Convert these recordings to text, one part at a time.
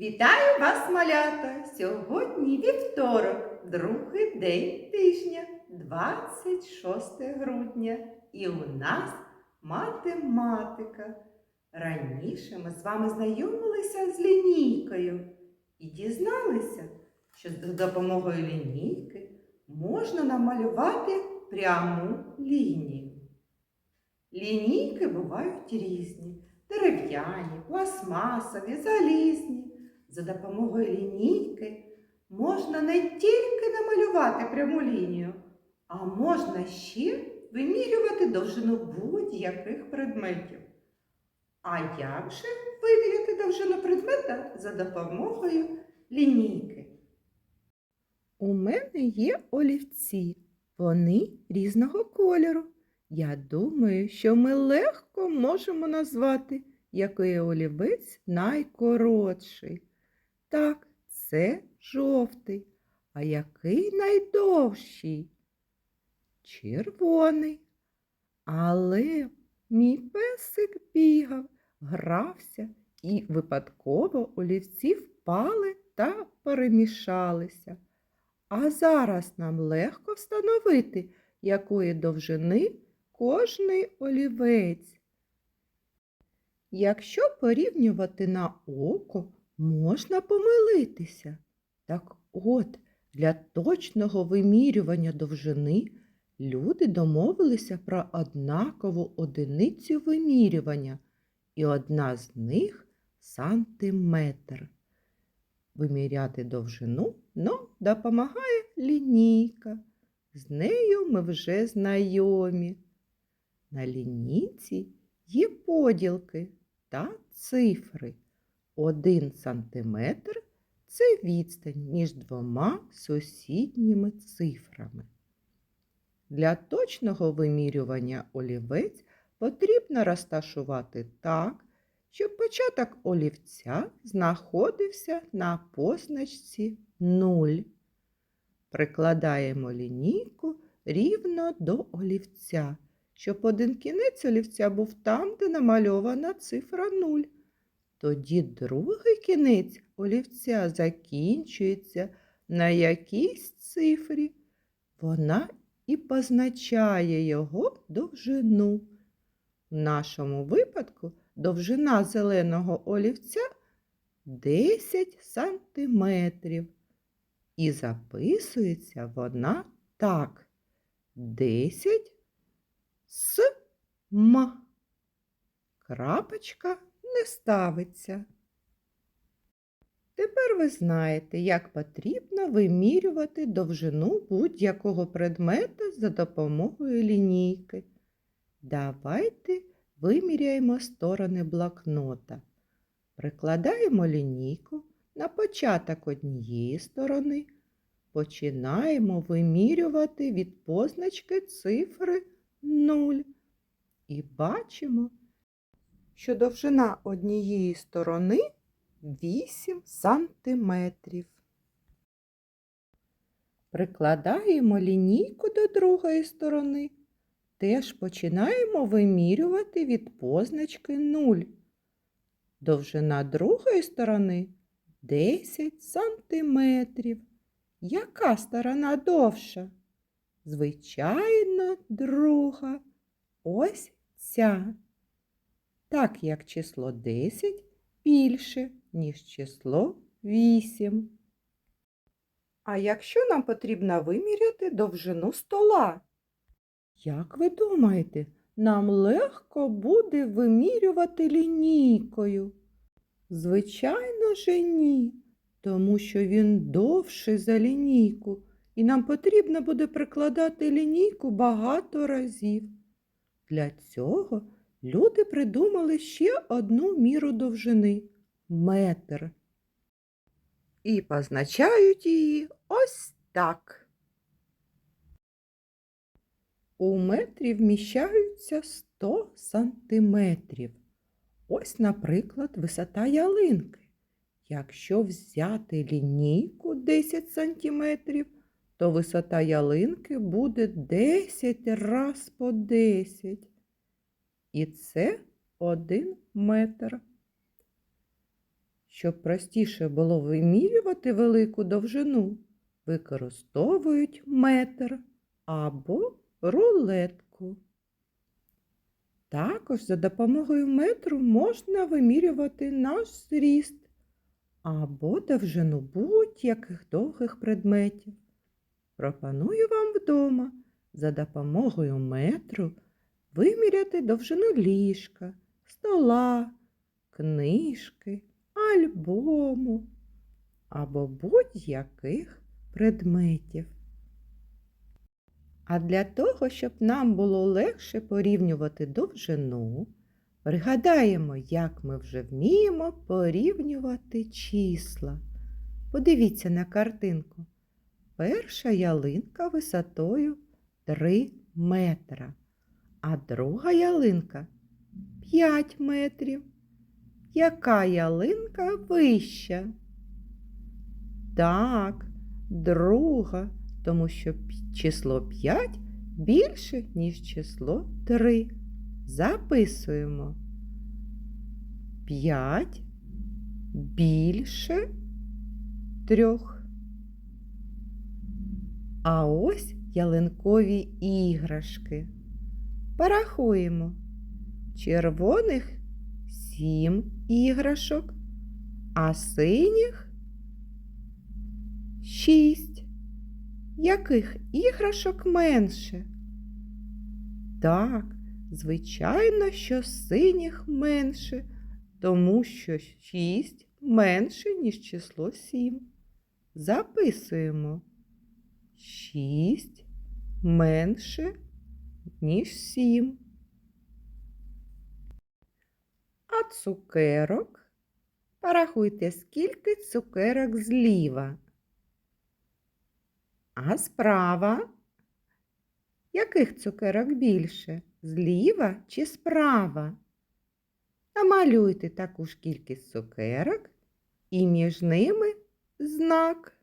Вітаю вас, малята! Сьогодні вівторок, другий день тижня, 26 грудня. І у нас математика. Раніше ми з вами знайомилися з лінійкою і дізналися, що за допомогою лінійки можна намалювати пряму лінію. Лінійки бувають різні дерев'яні, пластмасові, залізні. За допомогою лінійки можна не тільки намалювати пряму лінію, а можна ще вимірювати довжину будь-яких предметів. А як же виміряти довжину предмета за допомогою лінійки? У мене є олівці. Вони різного кольору. Я думаю, що ми легко можемо назвати, який олівець найкоротший. Так, це жовтий. А який найдовший? Червоний. Але мій песик бігав, грався, і випадково олівці впали та перемішалися. А зараз нам легко встановити, якої довжини кожний олівець. Якщо порівнювати на око, можна помилитися. Так от, для точного вимірювання довжини люди домовилися про однакову одиницю вимірювання, і одна з них сантиметр. Виміряти довжину нам допомагає лінійка. З нею ми вже знайомі. На лінійці є поділки та цифри. Один сантиметр це відстань між двома сусідніми цифрами. Для точного вимірювання олівець потрібно розташувати так, щоб початок олівця знаходився на позначці 0. Прикладаємо лінійку рівно до олівця, щоб один кінець олівця був там, де намальована цифра 0. Тоді другий кінець олівця закінчується на якійсь цифрі. Вона і позначає його довжину. В нашому випадку довжина зеленого олівця 10 сантиметрів. І записується вона так. 10 с м. Крапочка не ставиться. Тепер ви знаєте, як потрібно вимірювати довжину будь-якого предмета за допомогою лінійки. Давайте виміряємо сторони блокнота. Прикладаємо лінійку на початок однієї сторони. Починаємо вимірювати від позначки цифри 0. І бачимо, що довжина однієї сторони 8 сантиметрів. Прикладаємо лінійку до другої сторони. Теж починаємо вимірювати від позначки 0. Довжина другої сторони 10 сантиметрів. Яка сторона довша? Звичайно, друга. Ось ця. Так як число 10 більше, ніж число 8. А якщо нам потрібно виміряти довжину стола? Як ви думаєте, нам легко буде вимірювати лінійкою? Звичайно же ні, тому що він довший за лінійку, і нам потрібно буде прикладати лінійку багато разів. Для цього люди придумали ще одну міру довжини метр. І позначають її ось так. У метрі вміщаються 100 сантиметрів. Ось, наприклад, висота ялинки. Якщо взяти лінійку 10 сантиметрів, то висота ялинки буде 10 раз по 10. І це 1 метр. Щоб простіше було вимірювати велику довжину, використовують метр або рулетку. Також за допомогою метру можна вимірювати наш зріст або довжину будь-яких довгих предметів. Пропоную вам вдома за допомогою метру виміряти довжину ліжка, стола, книжки, альбому або будь-яких предметів. А для того, щоб нам було легше порівнювати довжину, пригадаємо, як ми вже вміємо порівнювати числа. Подивіться на картинку. Перша ялинка висотою 3 метра, а друга ялинка 5 метрів. Яка ялинка вища? Так, друга, тому що число 5 більше, ніж число 3. Записуємо. 5 більше трьох. А ось ялинкові іграшки. Порахуємо. Червоних сім іграшок, а синіх шість. Яких іграшок менше? Так, звичайно, що синіх менше, тому що шість менше, ніж число сім. Записуємо. Шість менше, ніж сім. А цукерок? Порахуйте, скільки цукерок зліва. А справа? Яких цукерок більше? Зліва чи справа? Намалюйте таку ж кількість цукерок і між ними знак.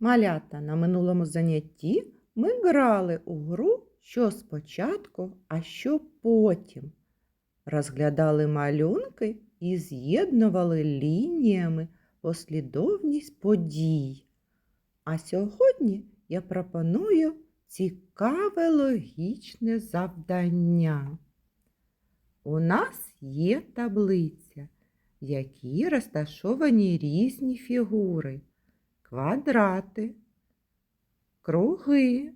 Малята на минулому занятті ми грали у гру що спочатку, а що потім. Розглядали малюнки і з'єднували лініями послідовність подій. А сьогодні я пропоную цікаве логічне завдання. У нас є таблиця, в якій розташовані різні фігури, квадрати, круги,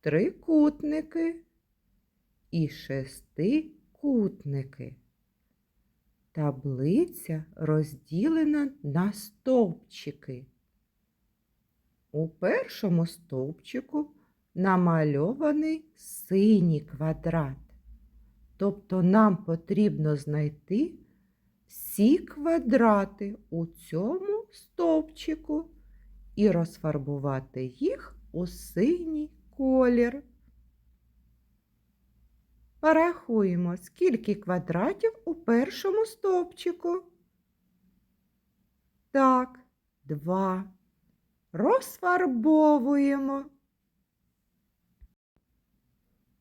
трикутники і шестикутники. Таблиця розділена на стовпчики. У першому стовпчику намальований синій квадрат. Тобто нам потрібно знайти всі квадрати у цьому стовпчику і розфарбувати їх у синій колір. Порахуємо, скільки квадратів у першому стовпчику. Так, два. Розфарбовуємо.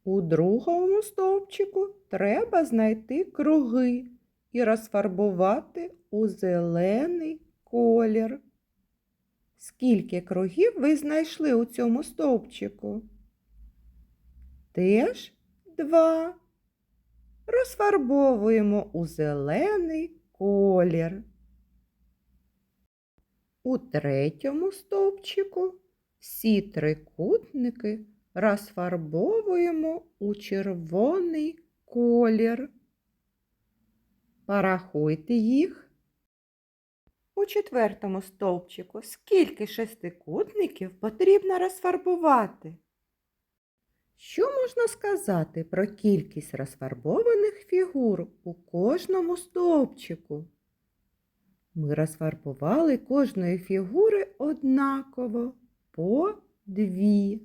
У другому стовпчику треба знайти круги і розфарбувати у зелений колір. Скільки кругів ви знайшли у цьому стовпчику? Теж два. Розфарбовуємо у зелений колір. У третьому стовпчику всі трикутники розфарбовуємо у червоний колір. Порахуйте їх. У четвертому стовпчику скільки шестикутників потрібно розфарбувати? Що можна сказати про кількість розфарбованих фігур у кожному стовпчику? Ми розфарбували кожної фігури однаково по дві.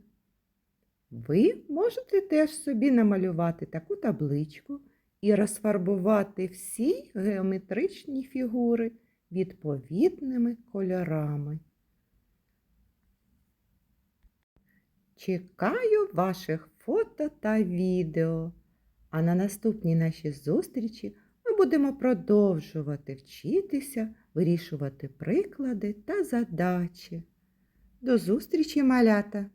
Ви можете теж собі намалювати таку табличку і розфарбувати всі геометричні фігури відповідними кольорами. Чекаю ваших фото та відео. А на наступній нашій зустрічі ми будемо продовжувати вчитися, вирішувати приклади та задачі. До зустрічі, малята!